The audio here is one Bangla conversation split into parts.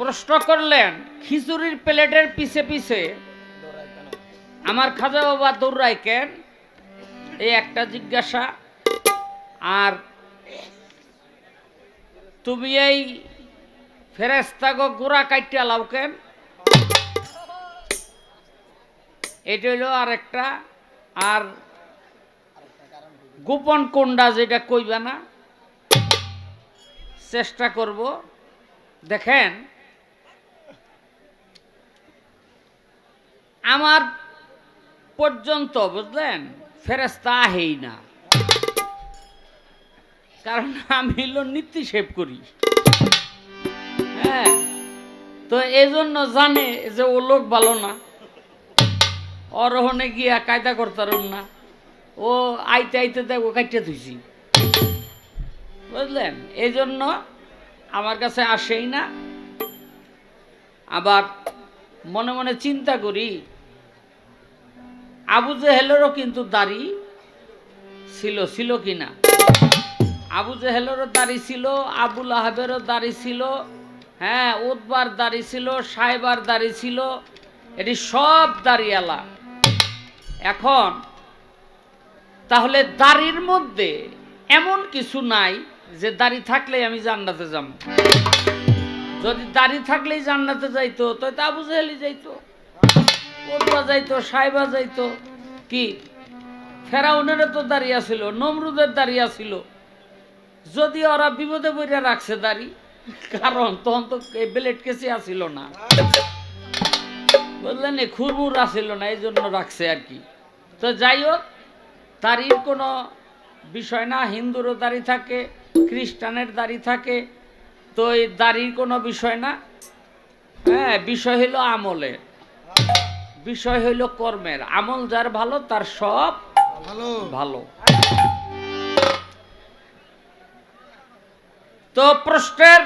প্রশ্ন করলেন, খিচুড়ির প্লেটের পিছে পিছে আমার খাজা বাবা দৌড়ায় কেন এই একটা জিজ্ঞাসা। আর তুমি এই ফেরেস্তাগো গোড়া কাইটা লাও কেন? এটা হইল আর একটা আর গোপন কোন্ডা যেটা কইবে না, চেষ্টা করব। দেখেন আমার পর্যন্ত, বুঝলেন? ফেরেস্তা আহেই না। কারণ আমি হলো নীতি সেভ করি। হ্যাঁ? তো এই জন্য জানে যে ও লোক ভালো না। অরহনে গিয়া কায়দা করতারুন না। ও আইতে আইতে দেখ, ও কাইটে ধুইছি। বুঝলেন? এই জন্য আমার কাছে আসেই না। আবার মনে মনে চিন্তা করি, আবু জেহেলেরও কিন্তু দাড়ি ছিল ছিল কি না? আবু জেহেলেরও দাড়ি ছিল, আবুল আহাবেরও দাড়ি ছিল হ্যাঁ উদ্বার দাড়ি ছিল সাহেবার দাড়ি ছিল, এটি সব দাড়িয়ালা এখন, তাহলে দাড়ির মধ্যে এমন কিছু নাই যে দাড়ি থাকলে আমি জান্নাতে যাব। যদি দাড়ি থাকলেই জান্নাতে যাইতো তো তা জেহেলি যাইতো উদ্বা যাইতো সাহেবা যাইতো। কি? ফেরাউনেরও তো দাঁড়িয়ে ছিল নমরুদের দাঁড়িয়ে ছিল যদি ওরা বিপদে বইরা রাখছে দাড়ি, কারণ তখন তো এই ব্লেড কেসে আসিল না। বুঝলেন এই খুরমুর আসিল না, এই জন্য রাখছে আর কি। তো যাই হোক, দাড়ির কোনো বিষয় না, হিন্দুরও দাড়ি থাকে, খ্রিস্টানের দাড়ি থাকে তো এই দাড়ির কোনো বিষয় না। হ্যাঁ বিষয় হইল আমলের বিষয় হইল কর্মের। আমল যার ভালো তার সব ভালো। ভালো। তো প্রশ্নের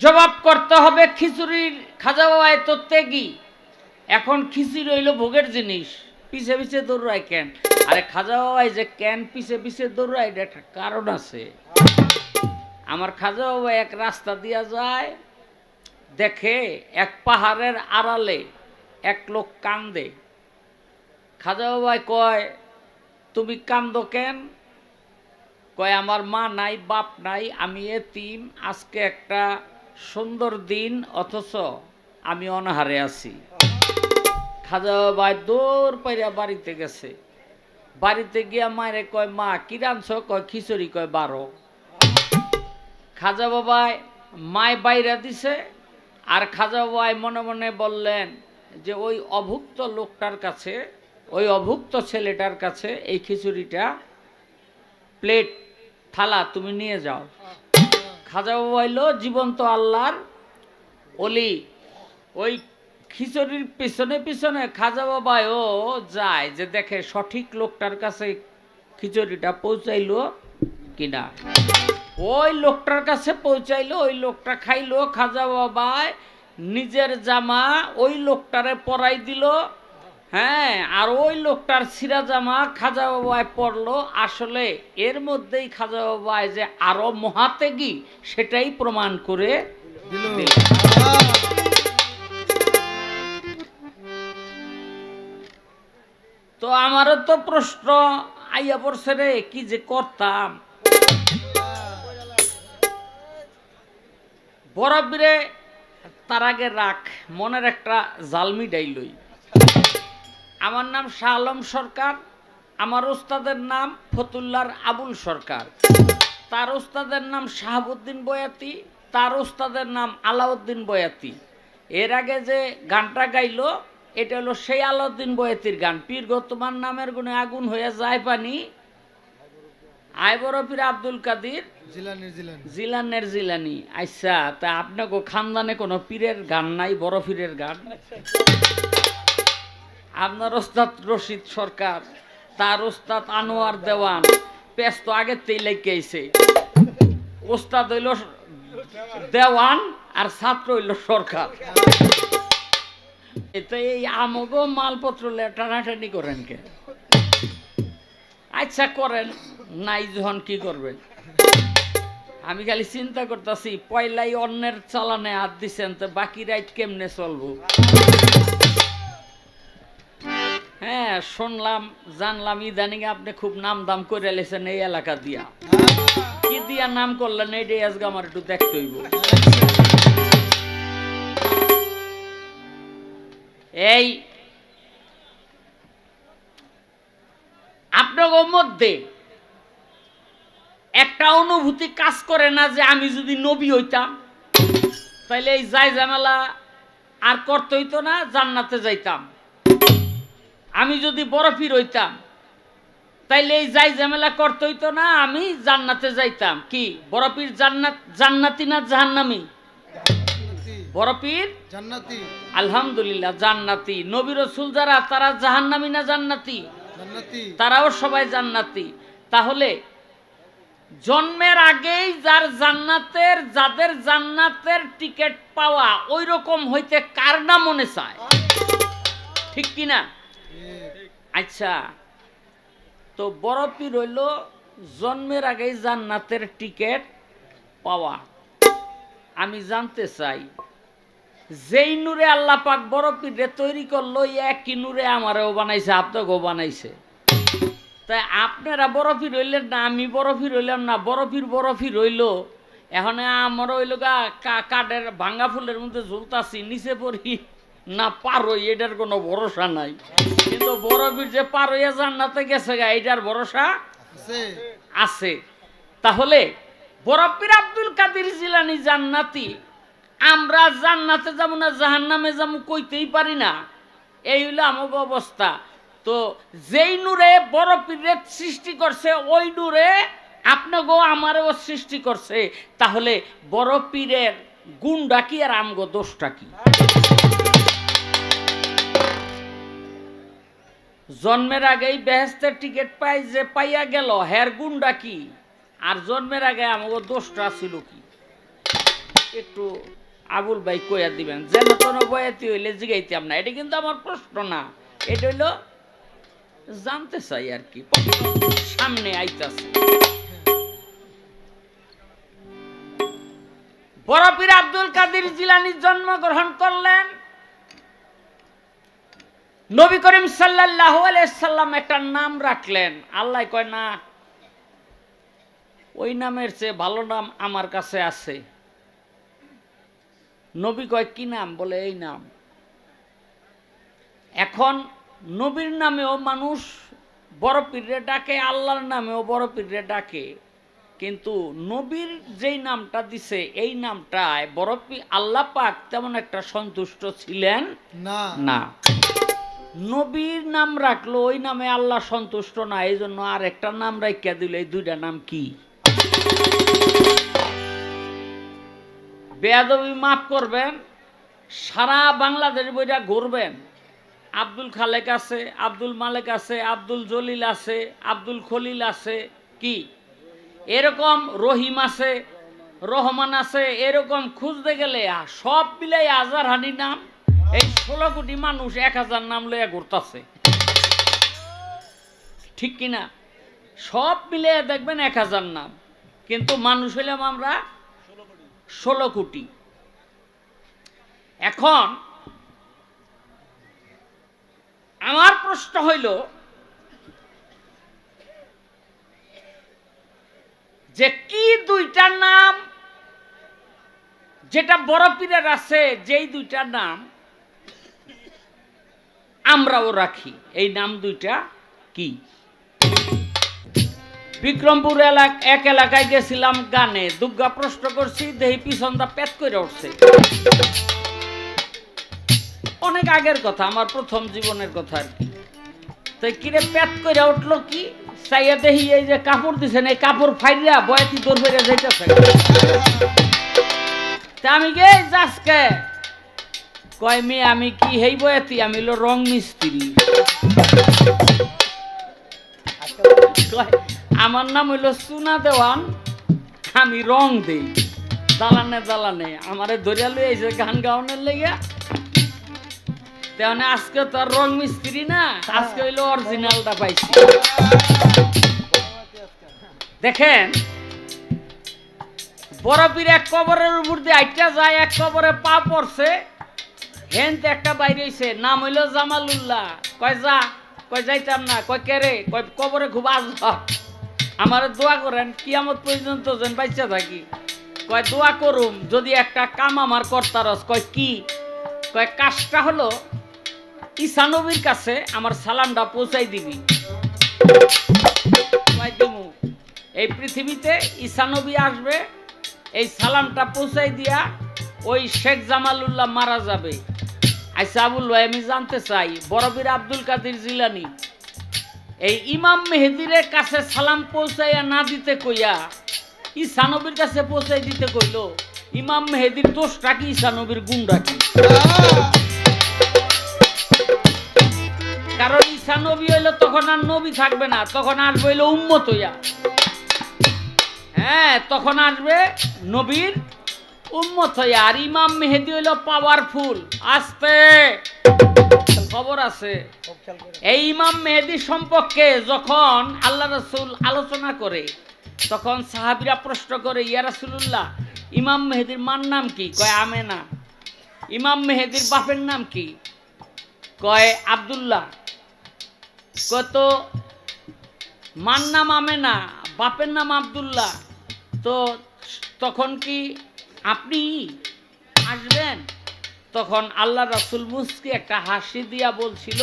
জবাব করতে হবে খিচুড়ির খাজা বাবায় তো ত্যাগী এখন খিচুড়ি হইল ভোগের জিনিস। পিছে পিছে দৌড়ায় কেন? আরে খাজা বাবাই যে কেন পিছে পিছে দৌড়ায় এটা একটা কারণ আছে। আমার খাজা বাবা এক রাস্তা দিয়া যায়, দেখে এক পাহাড়ের আড়ালে এক লোক কান্দে। খাজা বাবাই কয়, তুমি কান্দ কেন? কয়, আমার মা নাই, বাপ নাই, আমি এতিম, আজকে একটা সুন্দর দিন, অথচ আমি অনাহারে আছি। খাজা বাবাই দৌড় পাইরা বাড়িতে গেছে। বাড়িতে গিয়া মায়ের কয়, মা, কি রাঁধছ? কয়, খিচুড়ি। কয়, বারো। খাজা বাবাই মায় বাইরা দিছে, আর খাজা বাবাই মনে মনে বললেন যে ওই অভুক্ত লোকটার কাছে, ওই অভুক্ত ছেলেটার কাছে এই খিচুড়িটা প্লেট, থালা তুমি নিয়ে যাও। খাজা বাবা হইল জীবন্ত আল্লাহর অলি ওই খিচুড়ির পিছনে পিছনে খাজা বাবাও যায় যে দেখে সঠিক লোকটার কাছে খিচুড়িটা পৌঁছাইলো কিনা। ওই লোকটার কাছে পৌঁছাইলো ওই লোকটা খাইলো খাজা বাবায় নিজের জামা ওই লোকটারে পরাই দিল হ্যাঁ আর ওই লোকটার সিরা জামা খাজা বাবায় পড়ল আসলে এর মধ্যেই খাজা বাবায় যে আরও মহাতেগী সেটাই প্রমাণ করে। তো আমারও তো প্রশ্ন আইয়া পড়ছে রে কি যে করতাম? বরফিরে তার আগে রাখ, মনের একটা জালমি ডাইলই আমার নাম শাহ আলম সরকার, আমার ওস্তাদের নাম ফতুল্লার আবুল সরকার। তার ওস্তাদের নাম শাহাবুদ্দিন বয়াতি, তার ওস্তাদের নাম আলাউদ্দিন বয়াতি। এর আগে যে গানটা গাইল, এটা হলো সেই আলাউদ্দিন বয়াতির গান। পীর গো তোমার নামের গুণে আগুন হয়ে যায় পানি আয় বরফির আব্দুল কাদির। জিলানি জিলানি। জিলানের জিলানি। আচ্ছা তা আপনাকে খানদানে কোনো পীরের গান নাই বড় পীরের গান? আপনার ওস্তাদ রশিদ সরকার তার ওস্তাদ আনোয়ার দেওয়ান পেস তো আগের তেই লেগেছে ওস্তাদ হইল দেওয়ান আর ছাত্র হইল সরকার। তো এই আমগো মালপত্র টানাটানি করেন কে? আচ্ছা করেন। নাই যখন কি করবেন? আমি খালি চিন্তা করতেছি, পয়লাই অন্যের চালানে হাত দিছেন, তো বাকি রাইট কেমনে চলবো? হ্যাঁ শুনলাম, জানলাম, ইদানিং আপনি খুব নাম দাম করে লেছেন এই এলাকা দিয়া। কি দিয়া নাম করলেন, এইটাই আজকে আমার একটু দেখতে হইব। এই, আপনার মধ্যে একটা অনুভূতি কাজ করে না যে আমি যদি নবী হইতাম তাইলে এই যাই ঝামেলা আর করতে হইতো না জান্নাতে যাইতাম। আমি যদি বরফির হইতাম তাইলে এই যাই ঝামেলা করতে হইতো না আমি জান্নাতে যাইতাম। কি বরফির জান্নাত জান্নাতি না জাহান্নামি? বরফির জান্নাতি। আলহামদুলিল্লাহ জান্নাতি। নবী রসুল যারা তারা জাহান্নামি না জান্নাতি? জান্নাতি। তারাও সবাই জান্নাতি। তাহলে জন্মের আগেই যার জান্নাতের, যাদের জান্নাতের টিকিট পাওয়া ওই রকম হইতে কার না মনে চায়? ঠিক কি না? আচ্ছা তো বরফি রইল জন্মের আগেই জান্নাতের টিকিট পাওয়া। আমি জানতে চাই, যেই নূরে আল্লাহ পাক বরফিরে তৈরি করল, একই নূরে আমারও বানাইছে, আপনাকেও বানাইছে। তাই আপনারা বরফি রইলেন না আমি বরফি রইলাম না বরফির বরফি রইল এখন আমার হইল গা কা- কাঠের ভাঙ্গা ফুলের মধ্যে ঝুলতাছি নিচে পড়ি। না পারই এটার কোনো ভরসা নাই। কিন্তু বরফির যে পারইয়া জান্নাতে গেছে গা এটার ভরসা আছে। আছে। তাহলে বরফির আব্দুল কাদের জিলানি জান্নাতি আমরা জান্নাতে যাব না জাহান্নামে যাব কইতেই পারি না। এই হইল আমাকে অবস্থা। তো যেই নূরে বড় পীরের সৃষ্টি করছে, ওই নূরে আপনাকেও আমারও সৃষ্টি করছে। তাহলে বড় পীরের গুণটা কি আর আমগো দোষটা কি? জন্মের আগেই বেহেস্তের টিকিট পাই যে পাইয়া গেল, হের গুণটা কি? আর জন্মের আগে আমাকে দোষটা ছিল কি? একটু আবুল ভাই কইয়া দিবেন, যেন কোনো বয়াতি হইলে জিগাইতাম না। এটা কিন্তু আমার প্রশ্ন না। এটা হইল জানতে চাই আর কি। সামনে আইতাছে। বরফির আব্দুল কাদের জিলানি জন্মগ্রহণ করলেন। নবী করিম আলাইহি সাল্লাম একটা নাম রাখলেন। আল্লাহ কয়, না, ওই নামের চেয়ে ভালো নাম আমার কাছে আছে। নবী কয়, কি নাম? বলে, এই নাম। এখন নবীর নামেও মানুষ বড় পীরে ডাকে আল্লাহর নামেও বড় পীরে ডাকে। কিন্তু নবীর যেই নামটা দিছে এই নামটায় বড় আল্লাহ পাক তেমন একটা সন্তুষ্ট ছিলেন না। না। নবীর নাম রাখল ওই নামে আল্লাহ সন্তুষ্ট না এই জন্য আর একটা নাম রাখিয়া দিল এই দুইটা নাম কি? বেয়াদবি মাফ করবেন সারা বাংলাদেশ বইটা ঘুরবেন। আব্দুল খালেক আছে, আব্দুল মালেক আছে, আব্দুল জলিল আছে, আব্দুল খলিল আছে, কি? এরকম রহিম আছে, রহমান আছে, এরকম খুঁজতে গেলে সব মিলাই হাজার হানি নাম। এই ষোলো কোটি মানুষ এক হাজার নাম লইয়া ঘুরতাছে। ঠিক কিনা? সব মিলে দেখবেন এক হাজার নাম। কিন্তু মানুষ হইলাম আমরা ষোলো কোটি। এখন আমার প্রশ্ন হইল, যে কি দুইটা নাম, যেটা বড় পীরের আছে, যেই দুইটা নাম আমরাও রাখি। এই নাম দুইটা কি? বিক্রমপুর এলাক এক এলাকায় গেছিলাম গানে। দুর্গা প্রশ্ন করছি, দেহি পিছনটা পেট করে উঠছে। অনেক আগের কথা, আমার প্রথম জীবনের কথা আর কি। তো কিরে পেট করে উঠল কি? চাইয়া দেখি এই যে কাপড় দিছেন এই কাপড় ফাইরিয়া বয়াতি দৌড় ফেরে যাইতেছে। তা আমি গে যাসকে কয় মেয়ে আমি কি হেই বয়াতি? আমি হলো রং মিস্ত্রি। আমার নাম হইল সুনা দেওয়ান, আমি রং দেই। দালানে দালানে, আমারে ধরিয়া লই আইছে গান গাওয়ানোর লেগে তেমন আজকে তো আর রং মিস্ত্রি না আজকে হইল অরিজিনালটা পাইছি। দেখেন বরফির এক কবরের উপর দিয়ে আইটা যায় এক কবরে পা পড়ছে হেনতে একটা বাইরে হইছে নাম হইল জামালুল্লাহ। কয় যা কয় যাইতাম না কয় কেরে কয় কবরে খুব আজ আমার দোয়া করেন কিয়ামত পর্যন্ত যেন বাচ্চা থাকি। কয় দোয়া করুম যদি একটা কাম আমার কর্তারস কয় কি? কয় কাজটা হলো ঈশানবীর কাছে আমার সালামটা পৌঁছাই দিবি। এই পৃথিবীতে ঈশানবী আসবে, এই সালামটা পৌঁছাই দিয়া ওই শেখ জামালুল্লাহ মারা যাবে। আচ্ছা আবুল আমি জানতে চাই বরবীর আব্দুল কাদির জিলানি, এই ইমাম মেহেদিরের কাছে সালাম পৌঁছাইয়া না দিতে কইয়া ঈশানবীর কাছে পৌঁছাই দিতে কইল, ইমাম মেহেদির দোষটা কি, ঈশানবীর গুণটা কি? কারণ ঈশা নবী হইল তখন আর নবী থাকবে না, তখন আসবে হইল উম্মত হইয়া। হ্যাঁ তখন আসবে নবীর উম্মত হইয়া, আর ইমাম মেহেদি হইল পাওয়ারফুল আসতে। খবর আছে। এই ইমাম মেহেদি সম্পর্কে যখন আল্লাহ রসুল আলোচনা করে, তখন সাহাবিরা প্রশ্ন করে, ইয়া রাসুল্লাহ ইমাম মেহেদির মার নাম কি? কয়, আমেনা। ইমাম মেহেদির বাপের নাম কি? কয়, আব্দুল্লাহ। কত মার নাম আমেনা, বাপের নাম আব্দুল্লাহ। তো তখন কি আপনি আসবেন? তখন আল্লাহ রাসুল মুসকি একটা হাসি দিয়া বলছিল,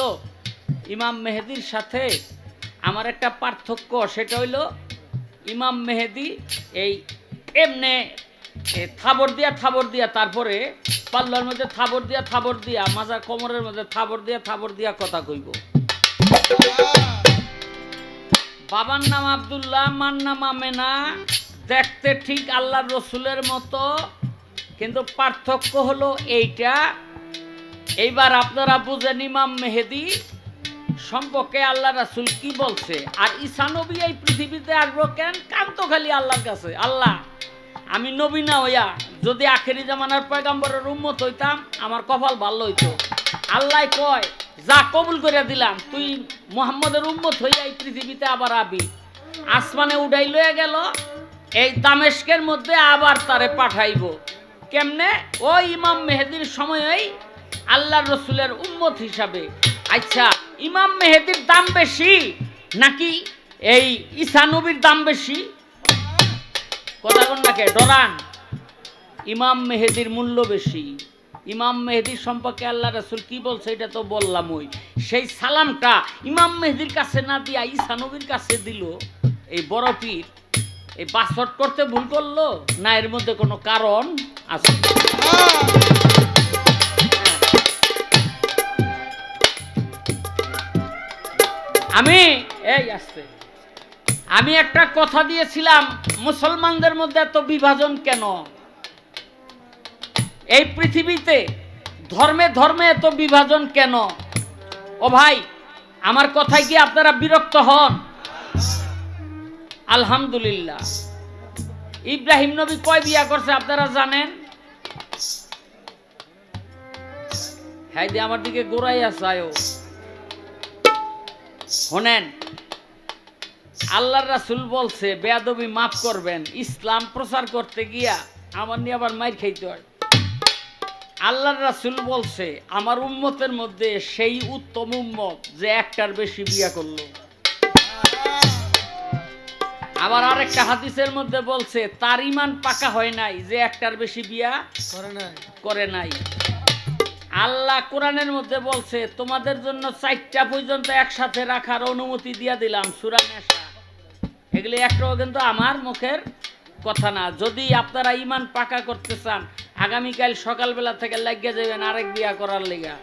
ইমাম মেহেদির সাথে আমার একটা পার্থক্য, সেটা হইল ইমাম মেহেদি এই এমনে থাবর দিয়া থাবর দিয়া তারপরে পাল্লার মধ্যে থাবর দিয়া থাবর দিয়া, মাজার কোমরের মধ্যে থাবর দিয়া থাবর দিয়া কথা কইব। বাবার নাম আব্দুল্লাহ, মার নাম আমেনা। দেখতে ঠিক আল্লাহ রসুলের মতো, কিন্তু পার্থক্য হলো এইটা। এইবার আপনারা বুঝেন ইমাম মেহেদি সম্পর্কে আল্লাহ রাসুল কি বলছে। আর ঈশানবী এই পৃথিবীতে আসব কেন? কান্ত খালি আল্লাহর কাছে। আল্লাহ, আমি নবী না হইয়া যদি আখেরি জামানার পয়গাম্বরের উম্মত হইতাম, আমার কপাল ভালো হইতো। আল্লাহ কয়, যা কবুল করে দিলাম, তুই মোহাম্মদের উম্মত হইয়া এই পৃথিবীতে আবার আবি। আসমানে উঠাই লয়ে গেল, এই দামেস্কের মধ্যে আবার তারে পাঠাইব। কেমনে? ও ইমাম মেহেদির সময়ই আল্লাহ রসুলের উম্মত হিসাবে। আচ্ছা ইমাম মেহেদির দাম বেশি নাকি এই ইসানবির দাম বেশি? কথা কোন নাকে ডরান। ইমাম মেহেদির মূল্য বেশি। ইমাম মেহেদির সম্পর্কে আল্লাহ রসুল কি বলছে এটা তো বললাম ওই। সেই সালামটা ইমাম মেহেদির কাছে না দিয়া ঈসা নবীর কাছে দিল। এই বড় পীর, এই পাসওয়ার্ড করতে ভুল করল? না, এর মধ্যে কোনো কারণ আছে? আমি, এই আসছে আমি একটা কথা দিয়েছিলাম, মুসলমানদের মধ্যে এত বিভাজন কেন? এই পৃথিবীতে ধর্মে ধর্মে এত বিভাজন কেন? ও ভাই, আমার কথায় কি আপনারা বিরক্ত হন? আলহামদুলিল্লাহ। ইব্রাহিম নবী কয় বিয়া করছে আপনারা জানেন? হ্যাঁ আমার দিকে গোড়াই আসায় শোনেন, আল্লাহর রাসুল বলছে, বেয়াদবি মাফ করবেন, ইসলাম প্রচার করতে গিয়া আমার নিয়ে আবার মাইর খাইতে হয়। আল্লাহর রাসুল বলছে আমার উম্মতের মধ্যে সেই উত্তম উম্মত যে একটার বেশি বিয়া করল। আবার আরেকটা হাদিসের মধ্যে বলছে তার ইমান পাকা হয় নাই যে একটার বেশি বিয়া করে নাই। করে নাই। আল্লাহ কোরআনের মধ্যে বলছে তোমাদের জন্য চারটা পর্যন্ত একসাথে রাখার অনুমতি দিয়া দিলাম সুরা নেশা। এগুলি একটাও কিন্তু আমার মুখের কথা না। যদি আপনারা ইমান পাকা করতে চান আগামীকাল সকালবেলা থেকে লাগিয়ে যাবেন আরেক বিয়া করার লেগা।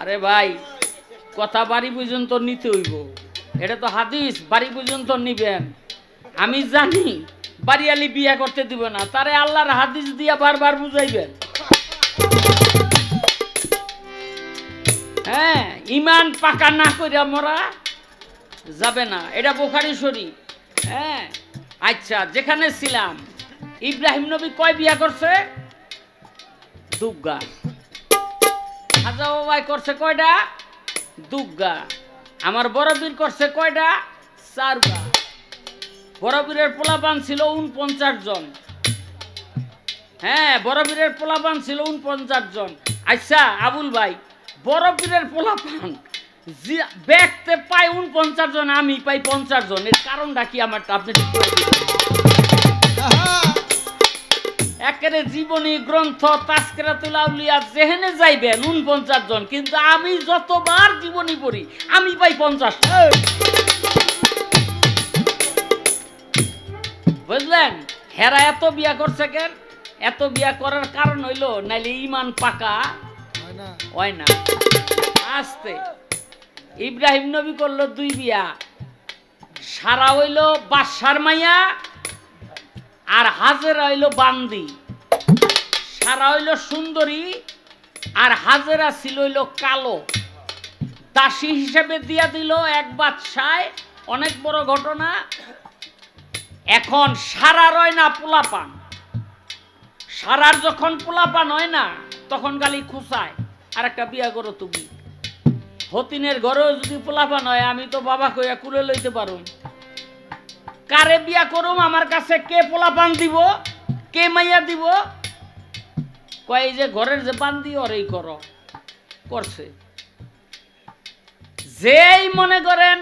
আরে ভাই, কথা বাড়ি পর্যন্ত নিতে হইব। এটা তো হাদিস, বাড়ি পর্যন্ত নিবেন। আমি জানি, বাড়িয়ালি বিয়া করতে দিব না, তারে আল্লাহর হাদিস দিয়া বারবার বুঝাইবেন। হ্যাঁ ইমান পাকা না কইরা মরা যাবে না। এটা বোখারি শরীফ। হ্যাঁ আচ্ছা যেখানে ছিলাম, ইব্রাহিম নবী কয় বিয়া করছে? দুগ্গা। খাজা বাবাই করছে কয়টা? দুগ্গা। আমার বড় বীর করছে কয়টা? চারগা। বড়বীরের পোলাপান ছিল উনপঞ্চাশ জন। হ্যাঁ বড়বীরের পোলাপান ছিল উনপঞ্চাশ জন। আচ্ছা আবুল ভাই বড়বীরের পোলাপান দেখতে পাই উনপঞ্চাশ জন আমি পাই পঞ্চাশ জন। এর কারণটা কি আমার আপনি! একেবারে জীবনী গ্রন্থ তাস্কেরাতুল আউলিয়া যেহেনে যাইবেন উনপঞ্চাশ জন কিন্তু আমি যতবার জীবনী পড়ি আমি পাই পঞ্চাশ বুঝলেন? হেরা এত বিয়া করছে কেন? এত বিয়া করার কারণ হইল নাইলে ইমান পাকা হয় না। হয় না। আসতে। ইব্রাহিম নবী করল দুই বিয়া। সারা হইল বাদশার মাইয়া আর হাজেরা হইল বান্দি। সারা হইল সুন্দরী আর হাজেরা ছিল হইল কালো। দাসী হিসেবে দিয়া দিল এক বাদশায়, অনেক বড় ঘটনা। এখন সারা রয় না পোলাপান। সারার যখন পোলাপান হয় না, তখন গালি খুসায় আর একটা বিয়া করো তুমি। হতিনের ঘরেও যদি পোলাপান হয়, আমি তো বাবা কইয়া কুলে লইতে পারুম। কারে বিয়া করুম? আমার কাছে কে পোলাপান দিব? কে মাইয়া দিব? কয় যে ঘরের যে বান্দি, ওরেই করো। করছে। যেই মনে করেন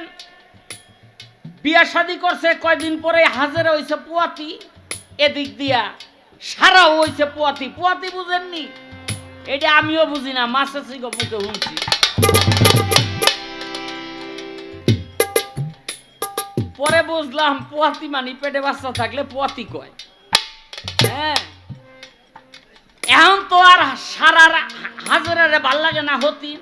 বিয়া শাদি করছে, কয়দিন পরে হাজারা হইছে পুয়াতি, এদিক দিয়া সারাও হইছে পুয়াতি। পুয়াতি বুঝেননি? এটা আমিও বুঝি না মাসে সিগো মুখে শুনছি পরে বুঝলাম পোয়াতি মানি, পেটে বাচ্চা থাকলে পোয়াতি কয়। হ্যাঁ? এখন তো আর সারার হাজারে ভালো লাগে না হতি।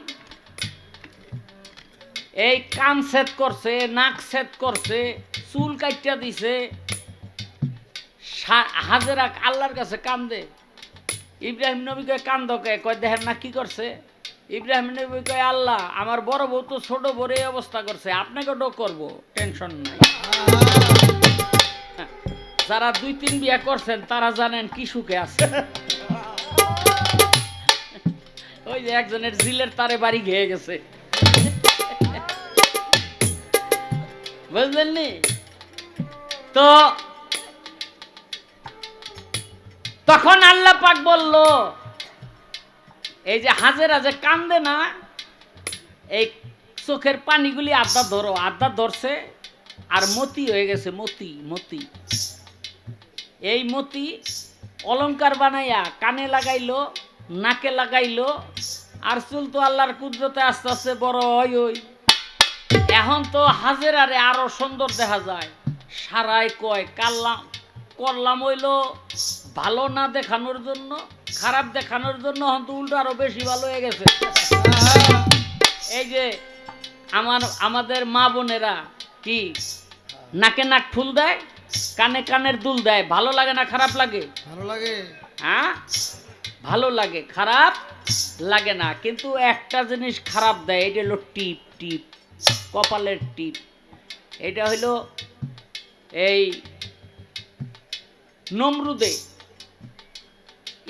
এই কান সেট করছে, নাক সেট করছে, চুল কাটিয়া দিছে। হাজেরা আল্লাহর কাছে কান্দে। ইব্রাহিম নবীকে কান্দকে কয়, দেখেন না কি করছে? ইব্রাহিম নবী কয় আল্লাহ আমার বড় বউ তো ছোট বড় অবস্থা করছে আপনাকে ডো করব টেনশন নাই। হ্যাঁ, যারা দুই তিন বিয়া করছেন তারা জানেন কি সুখে আছে। ওই যে একজনের জিলের তারে বাড়ি ঘেয়ে গেছে। বুঝলেন নি? তো তখন আল্লাহ পাক বলল এই যে হাজেরা যে কান্দে না, এই চোখের পানিগুলি আড্ডা ধরো আড্ডা ধরছে আর মতি হয়ে গেছে, মতি মতি। এই মতি অলংকার বানাইয়া কানে লাগাইলো, নাকে লাগাইলো, আর চুল তো আল্লাহর কুদরতে আস্তে আস্তে বড় হয়, ওই। এখন তো হাজেরারে আরও সুন্দর দেখা যায়। সারাই কয় কাল্লাম করলাম হইল ভালো না দেখানোর জন্য খারাপ দেখানোর জন্য এখন উল্টো আরও বেশি ভালো হয়ে গেছে। এই যে আমার আমাদের মা বোনেরা কি নাকে নাক ফুল দেয় কানে কানের দুল দেয় ভালো লাগে না খারাপ লাগে? ভালো লাগে। হ্যাঁ? ভালো লাগে খারাপ লাগে না কিন্তু একটা জিনিস খারাপ দেয় এটা হলো টিপ টিপ কপালের টিপ। এটা হইল এই নমরুদে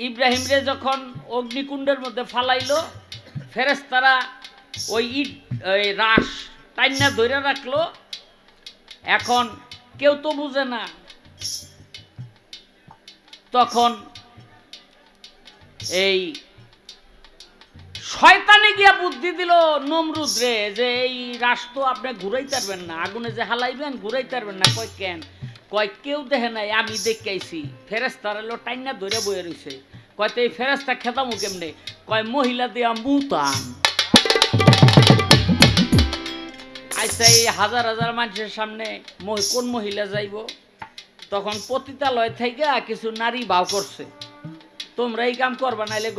ইব্রাহিমরে যখন অগ্নিকুণ্ডের মধ্যে ফালাইলো ফেরেস্তারা ওই ইট, ওই রাস টাইনা ধরে রাখল। এখন কেউ তো বুঝে না। তখন এই শয়তানে গিয়া বুদ্ধি দিল নমরুদ রে যে এই রাস তো আপনি ঘুরাই পারবেন না, আগুনে যে হালাইবেন ঘুরাই পারবেন না। কয় কেন? কয়, কেউ দেখে নাই, আমি দেখাইছি ফেরেস্তার এলো টাইনা ধরে বয়ে রইছে। কয়, তো এই ফেরেস্তা খেতামু কেমনে? কয়, মহিলা দিয়া মুতান। আচ্ছা এই হাজার হাজার মানুষের সামনে কোন মহিলা যাইব? তখন পতিতালয় থেকে কিছু নারী ভাও করছে। তোমরা এই কাম করবা, নাইলে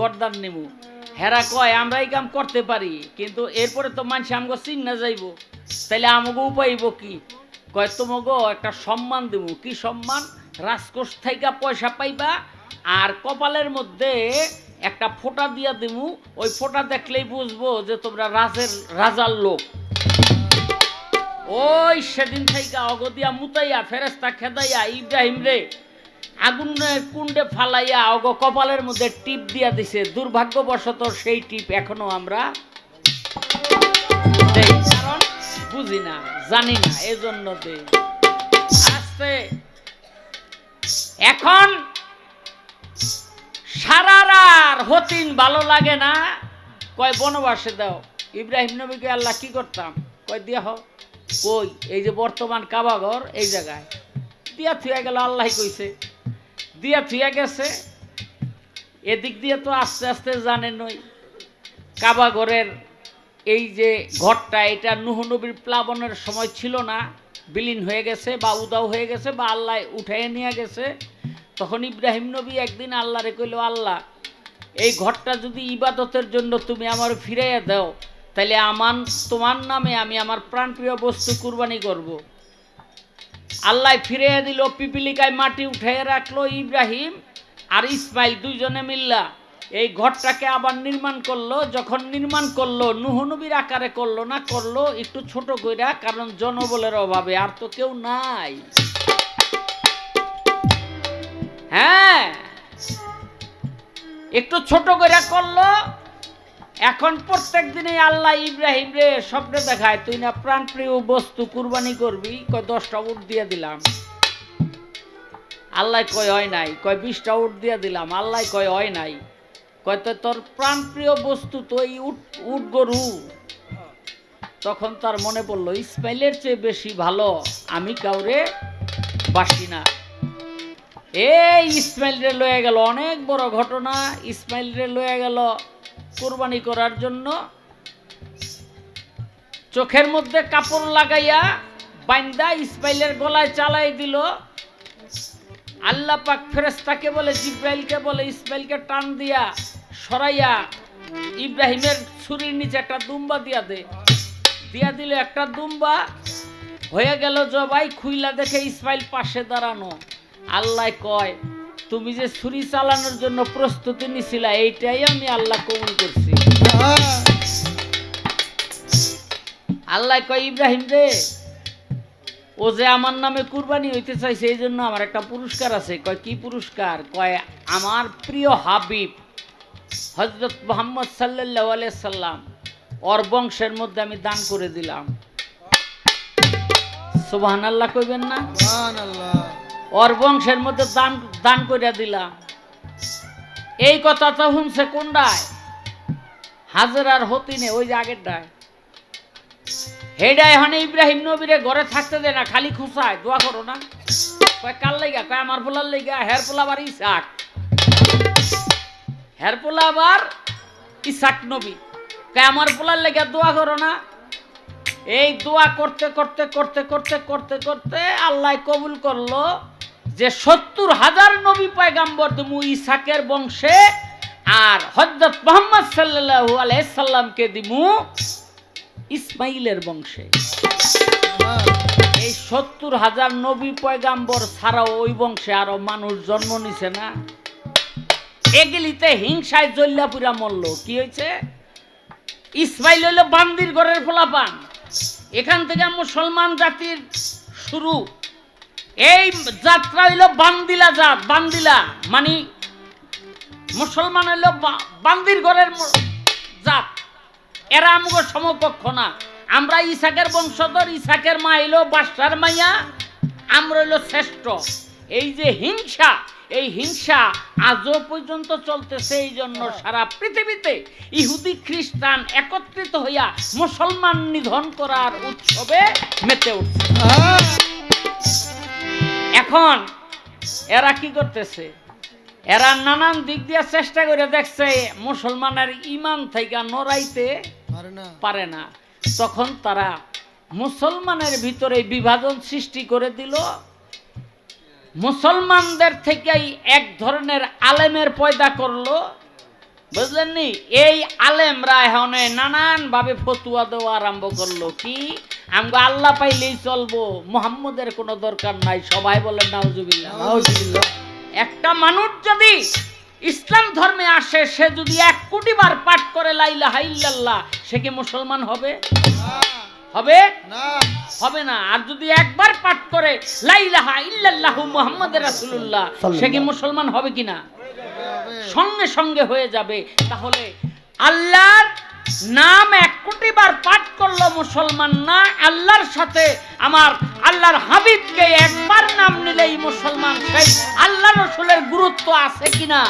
গর্দান নেমু। হেরা কয়, আমরা এই কাম করতে পারি, কিন্তু এরপরে তো মানুষ আমাকে চিন না যাইব। তাইলে আমাকে উপাইব কি? কয় তোমাকে একটা সম্মান দেব কি সম্মান? রাজকোষ থেকে পয়সা পাইবা আর কপালের মধ্যে একটা ফোঁটা দিয়া দেবো ওই ফোঁটা দেখলেই বুঝব যে তোমরা রাজের, রাজার লোক। ওই সেদিন থেকে অগদিয়া মুতাইয়া ফেরেস্তা খেদাইয়া, ইব্রাহিম রে আগুনের কুণ্ডে ফালাইয়া অগ কপালের মধ্যে টিপ দিয়া দিছে। দুর্ভাগ্যবশত সেই টিপ এখনও আমরা বুঝি না, জানি না, এজন্য আর আস্তে। এখন সারারার হতিন ভালো লাগে না। কয়, বনবাসে দাও। ইব্রাহিম নবীকে আল্লাহ কি করতাম? কয়, দিয়া হোক কই, এই যে বর্তমান কাবাগর, এই জায়গায়। দিয়া থুয়া গেল, আল্লাহ কইছে। দিয়া থুয়া গেছে। এদিক দিয়ে তো আস্তে আস্তে জানেন ওই কাবাগরের এই যে ঘরটা, এটা নুহ নবীর প্লাবনের সময় ছিল না। বিলীন হয়ে গেছে বা উদাও হয়ে গেছে বা আল্লাহ উঠাইয়ে নিয়ে গেছে। তখন ইব্রাহিম নবী একদিন আল্লাহরে কইল, আল্লাহ, এই ঘরটা যদি ইবাদতের জন্য তুমি আমার ফিরাইয়া দাও তাহলে আমার তোমার নামে আমি আমার প্রাণপ্রিয় বস্তু কুরবানি করব। আল্লাহ ফিরিয়ে দিল, পিপিলিকায় মাটি উঠাইয়া রাখল ইব্রাহিম আর ইসমাইল দুইজনে মিল্লা। এই ঘরটাকে আবার নির্মাণ করল, যখন নির্মাণ করল নুহনবীর আকারে করল না, করল একটু ছোট কইরা, কারণ জনবলের অভাবে আর তো কেউ নাই। হ্যাঁ একটু ছোট কইরা করল, এখন প্রত্যেক দিনে আল্লাহ ইব্রাহিম রে স্বপ্নে দেখায়, তুই না প্রাণপ্রিয় বস্তু, কুরবানি করবি? কয়, দশটা উঠ দিয়ে দিলাম। আল্লাহ কয়, হয় নাই। কয়, বিশটা উঠ দিয়ে দিলাম। আল্লাহ কয়, হয় নাই। কয় তো তোর প্রাণপ্রিয় বস্তু তো এই উট গরু। তখন তার মনে পড়ল ইসমাইলের চেয়ে বেশি ভালো আমি কাউরে বাসি না। এই ইসমাইল রে লয়ে গেল অনেক বড় ঘটনা ইসমাইল রে লয়ে গেল কোরবানি করার জন্য। চোখের মধ্যে কাপড় লাগাইয়া বাইন্দা ইসমাইলের গলায় চালাই দিল। আল্লাহ পাক ফেরেস্তাকে বলে জিব্রাইলকে বলে ইসমাইলকে টান দিয়া সরাইয়া ইব্রাহিমের ছুরির নিচে একটা দুম্বা দিয়া দে। দিয়া দিল একটা দুম্বা হয়ে গেল জবাই খুইলা দেখে ইসমাইল পাশে দাঁড়ানো। আল্লাহ কয় তুমি যে ছুরি চালানোর জন্য প্রস্তুতি নিছিলা এইটাই আমি আল্লাহ কবুল করছি। আল্লাহ কয় ইব্রাহিম রে ও যে আমার নামে কুরবানি হইতে চাইছে এই জন্য আমার একটা পুরস্কার আছে। কয় কি পুরস্কার? কয় আমার প্রিয় হাবিব হজরত মোহাম্মদ সাল্লাহ সাল্লাম ওর বংশের মধ্যে আমি দান করে দিলাম। সুবাহান আল্লাহ কইবেন না। ওর বংশের মধ্যে দান দান করে দিলাম। এই কথা তো শুনছে কোনটায় হাজারার হতিনে ওই যে আগেরটায়। হেডা এখন ইব্রাহিম নবীরে ঘরে থাকতে দে না, খালি খুশায়, দোয়া করো না। কয়, কার লেগা কয়, আমার পোলার লেগা হের পোলা আবার ইসাক। হের পোলা আবার ইসাক নবী। কয়, আমার পোলার লেগা দোয়া করো না। এই দোয়া করতে করতে করতে করতে করতে করতে আল্লাহ কবুল করল যে সত্তর হাজার নবী পয়গাম্বর তুমি ইসাকের বংশে আর হজরত মোহাম্মদ সাল্লাল্লাহু আলাইহি সাল্লামকে দিমু ইসমাইলের বংশে। এই সত্তর হাজার নবী পয়গাম্বর ছাড়াও ওই বংশে আরও মানুষ জন্ম নিছে না। এগুলিতে হিংসায় জল্লাপুরা মরল। কি হয়েছে ইসমাইল হইল বান্দির ঘরের ফলাপান। এখান থেকে মুসলমান জাতির শুরু। এই যাত্রা হইল বান্দিলা জাত, বান্দিলা। মানে মুসলমান হইল বান্দির ঘরের জাত। এরা আমগো সমকক্ষ না। আমরা ইসাকের বংশধর, ইসাকের মা হইল বাদশার মাইয়া, আমরা হইল শ্রেষ্ঠ। এই যে হিংসা, এই হিংসা আজও পর্যন্ত চলতেছে এই জন্য সারা পৃথিবীতে ইহুদি খ্রিস্টান একত্রিত হইয়া মুসলমান নিধন করার উৎসবে মেতে উঠছে। এখন এরা কি করতেছে? এরা নানান দিক দিয়ে চেষ্টা করে দেখছে, মুসলমানের ইমান থেকে নড়াইতে পারে না। তখন তারা মুসলমানের ভিতরে বিভাজন সৃষ্টি করে দিল। মুসলমানদের থেকেই এক ধরনের আলেমের পয়দা করল। বুঝলেন নি এই আলেমরা এখন নানান ভাবে ফতুয়া দেওয়া আরম্ভ করল। কি? আমরা আল্লাহ পাইলেই চলবো। মোহাম্মদের কোনো দরকার নাই। সবাই বলেন নাউজুবিল্লাহ। একটা মানুষ যদি ইসলাম ধর্মে আসে সে যদি এক কোটি বার পাঠ করে লাইলা হাইল্লাল্লাহ সে কি মুসলমান হবে? হবে? হবে না। আর যদি একবার পাঠ করে লাইলাহা ইল্লাল্লাহু মুহাম্মাদুর রাসূলুল্লাহ সে কি মুসলমান হবে কিনা। সঙ্গে সঙ্গে হয়ে যাবে। তাহলে আল্লাহর নাম এক কোটি বার পাঠ করল মুসলমান না, আল্লাহর সাথে আমার আল্লাহর হাবিবকে একবার নাম নিলেই মুসলমান সেই আল্লাহ রসুলের গুরুত্ব আছে কিনা?